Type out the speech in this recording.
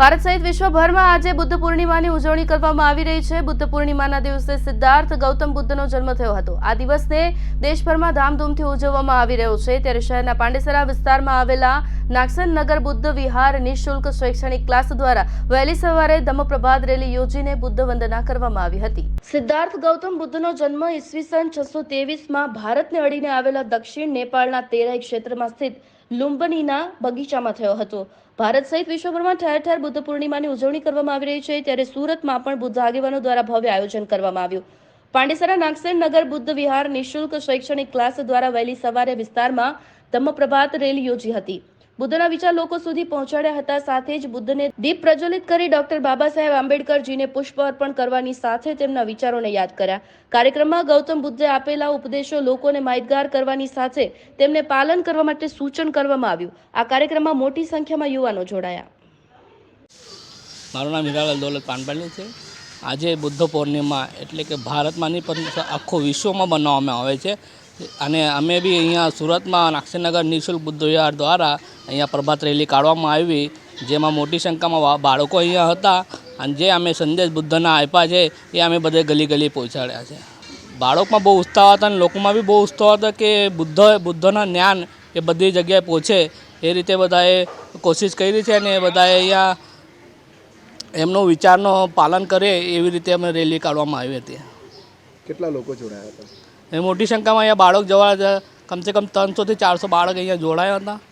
ભારત સહિત વિશ્વભરમાં આજે બુદ્ધ પૂર્ણિમાની ઉજવણી કરવામાં આવી રહી છે. બુદ્ધ પૂર્ણિમાના દિવસે સિદ્ધાર્થ ગૌતમ બુદ્ધનો જન્મ થયો હતો. આ દિવસને દેશભરમાં ધામધૂમથી ઉજવવામાં આવી રહ્યો છે. ત્યારે શહેરના પાંડેસરા વિસ્તારમાં આવેલા નાગસન નગર બુદ્ધ વિહાર નિઃશુલ્ક શૈક્ષણિક ક્લાસ દ્વારા વહેલી સવારે ધમપ્રભાત રેલી યોજીને બુદ્ધ વંદના કરવામાં આવી હતી. સિદ્ધાર્થ ગૌતમ બુદ્ધનો જન્મ ઈસવીસન છસો તેવીસમાં ભારતને અડીને આવેલા દક્ષિણ નેપાળના તેરાઈ ક્ષેત્રમાં સ્થિત લુંબનીના બગીચામાં થયો હતો. ભારત સહિત વિશ્વભરમાં ઠેર ઠેર બુદ્ધ પૂર્ણિમાની ઉજવણી કરવામાં આવી રહી છે. ત્યારે સુરતમાં પણ બુદ્ધ આગેવાનો દ્વારા ભવ્ય આયોજન કરવામાં આવ્યું. પાંડેસરા નાગસેન નગર બુદ્ધ વિહાર નિઃશુલ્ક શૈક્ષણિક ક્લાસ દ્વારા વહેલી સવારે વિસ્તારમાં ધમ્મપ્રભાત રેલી યોજી હતી. બુદ્ધના વિચાર લોકો સુધી પહોંચાડ્યા હતા. સાથે જ બુદ્ધને દીપ પ્રજ્વલિત કરી ડોક્ટર બાબા સાહેબ આંબેડકરજીને પુષ્પ અર્પણ કરવાની સાથે તેમના વિચારોને યાદ કર્યા. કાર્યક્રમમાં ગૌતમ બુદ્ધે આપેલા ઉપદેશો લોકોને માહિતગાર કરવાની સાથે તેમને પાલન કરવા માટે સૂચન કરવામાં આવ્યું. આ કાર્યક્રમમાં મોટી સંખ્યામાં યુવાનો જોડાયા. મારું નામ હિરાલાલ દોલત પાનપાલી છે. આજે બુદ્ધ પૂર્ણિમા એટલે કે ભારતમાં નહીં, પરંતુ આખો વિશ્વમાં બનાવવામાં આવે છે. અને અમે બી અહીંયા સુરતમાં નાક્ષીનગર નિઃશુલ્ક બુદ્ધ વિહાર દ્વારા અહીંયા પ્રભાત રેલી કાઢવામાં આવી જેમાં મોટી સંખ્યામાં બાળકો અહીંયા હતા અને જે અમે સંદેશ બુદ્ધના આપ્યા છે એ અમે બધે ગલી ગલી પહોંચાડ્યા છે. બાળકમાં બહુ ઉત્સાહ હતા અને લોકોમાં બી બહુ ઉત્સાહ હતો કે બુદ્ધ બુદ્ધના જ્ઞાન એ બધી જગ્યાએ પહોંચે. એ રીતે બધાએ કોશિશ કરી છે અને બધાએ અહીંયા એમનો વિચારનો પાલન કરે એવી રીતે અમે રેલી કાઢવામાં આવી હતી. કેટલા લોકો જોડાયા હતા? એ મોટી સંખ્યામાં અહીંયા બાળક જવા કમસે કમ ત્રણસોથી ચારસો બાળક અહીંયા જોડાયા હતા.